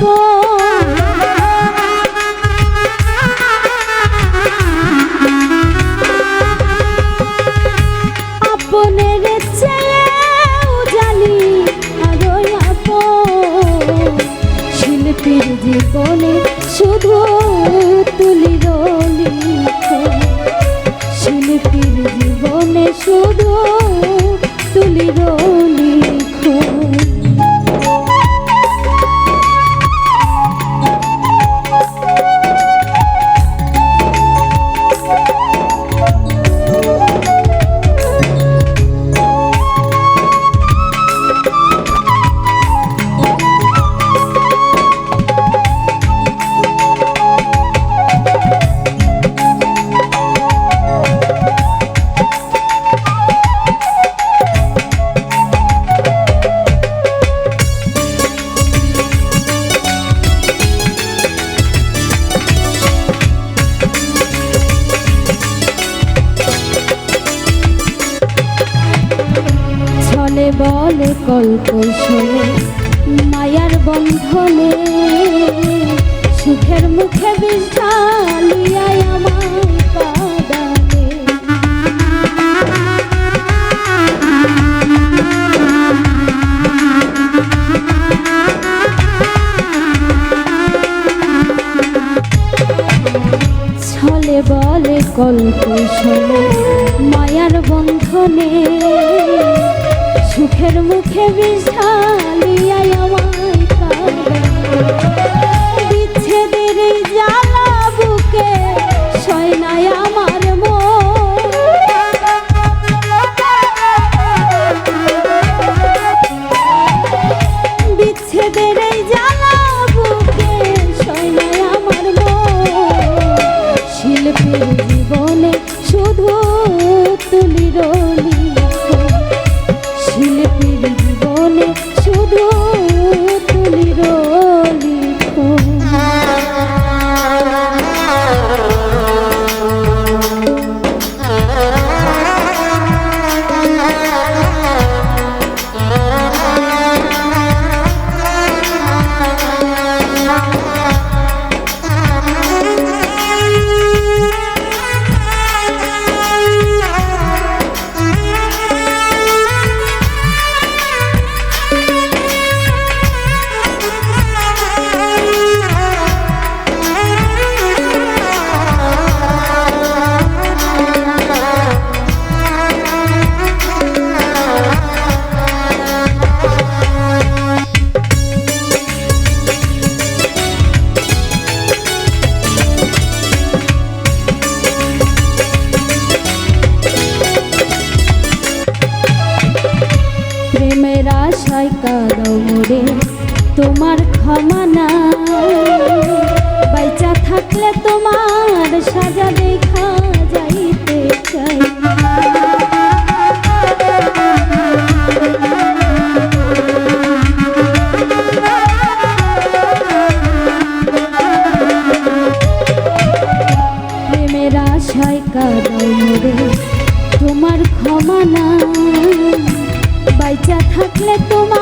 পর বলে কল্পসলে মায়ার বন্ধনে। সুখের মুখে বিষ ছলে বলে কল্পসলে মায়ার বন্ধনে। সুখের মুখে বিশালিয়াই আমায় তোমার ক্ষমা না বাইচা থাকলে তোমার সাজা দেখা যাইতে চাই। তোমার ক্ষমা না বাইচা থাকলে তোমার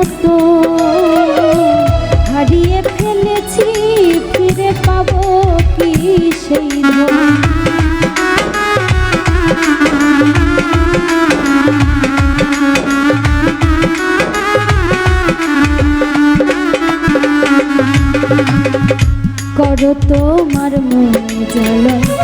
মতো। হারিয়ে ফেলেছি ফিরে পাবো কি সেই করো তোমার মনে জ্বালা